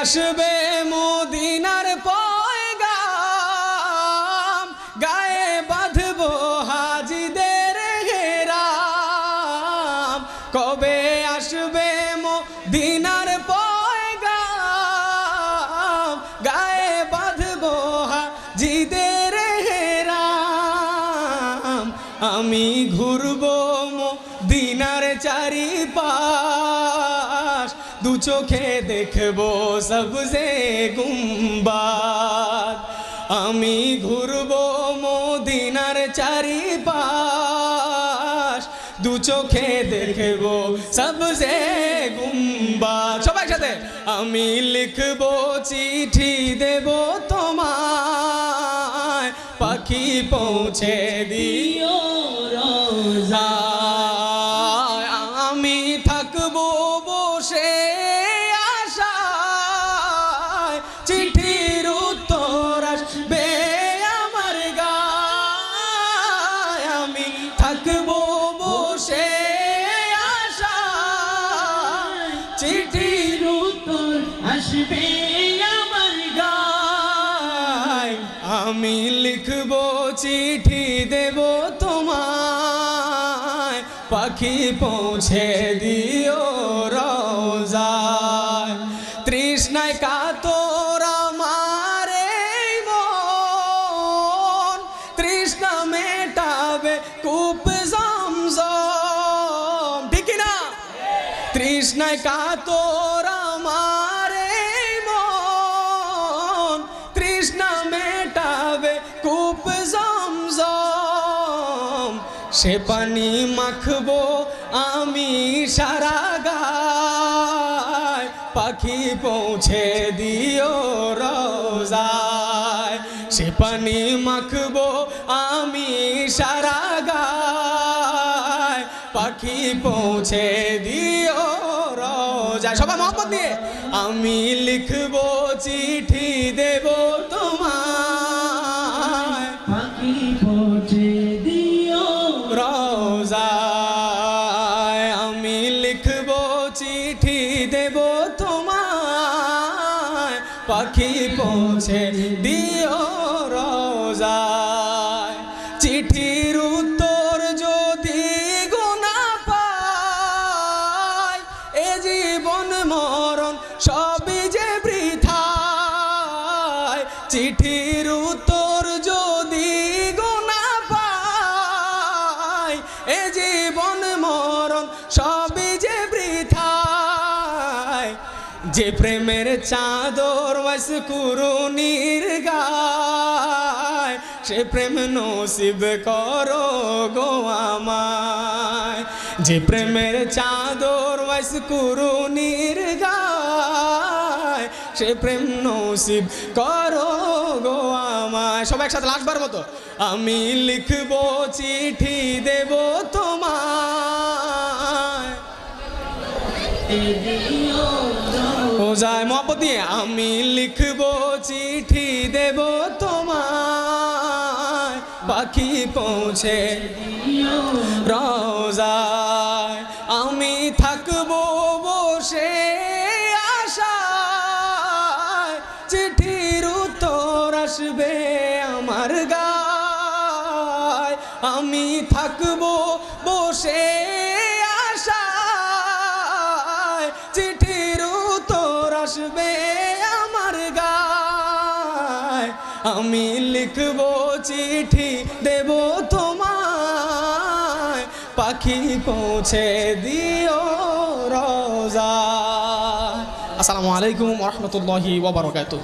আসবে মদিনার পয়গাম, গায়ে বাঁধবো হাজিদের ঘেরাম কবে আসবে মদিনার পয়গাম, গায়ে বাঁধবো হাজিদের ঘেরাম আমি ঘুরবো দিনার চারিপাশ। দু চোখে দেখব সবজে গুম্বাদ আমি ঘুরবো মদিনার চারিপাশ দু চোখে দেখব সবজে গুম্বাদ সবাই সাথে আমি লিখব চিঠি, দেব তোমায়। পাখি পৌঁছে দিও রোজায়। আমি চিঠির উত্তর আসবে আমার গায়। আমি লিখব চিঠি দেব তোমায়। পাখি পৌঁছে দিও রোজায় তৃষ্ণায় কাতর এই মন। মেটাবে কূপ কাতর আমার এই মন। তৃষ্ণা মেটাবে কূপ জমজম। সে পানি মাখবো আমি সারা গায়। পাখি পৌঁছে দিও রোজায়। সে পানি মাখবো আমি সারা গায়। পাখি পৌঁছে দিও রোজায় সবাই মহব্বত দিয়ে আমি লিখব চিঠি দেব দিও রোজায় আমি লিখব চিঠি দেব তোমায়। পাখি পৌঁছে দিও রোজায় যে প্রেমের চাদর বাস কুরুনির গায় সে প্রেম নসিব করো গো আমায়। যে প্রেমের চাদর বাস কুরুনির গায় সে প্রেম নসিব করো গো আমায়। সবাই একসাথে লাস্টবার মতো। আমি লিখব চিঠি দেব তোমায়। দিও মহব্বত দিয়ে আমি লিখব চিঠি দেব তোমায়। পাখি পৌঁছে রোজায়। আমি থাকব বসে আশায়। চিঠির উত্তর আসবে আমার গায়। আমি থাকব বসে আমি লিখব চিঠি দেব তোমায়। পাখি পৌঁছে দিও রোজা। আসসালামু আলাইকুম রহমতুল্লাহি ওবরাকাতুহ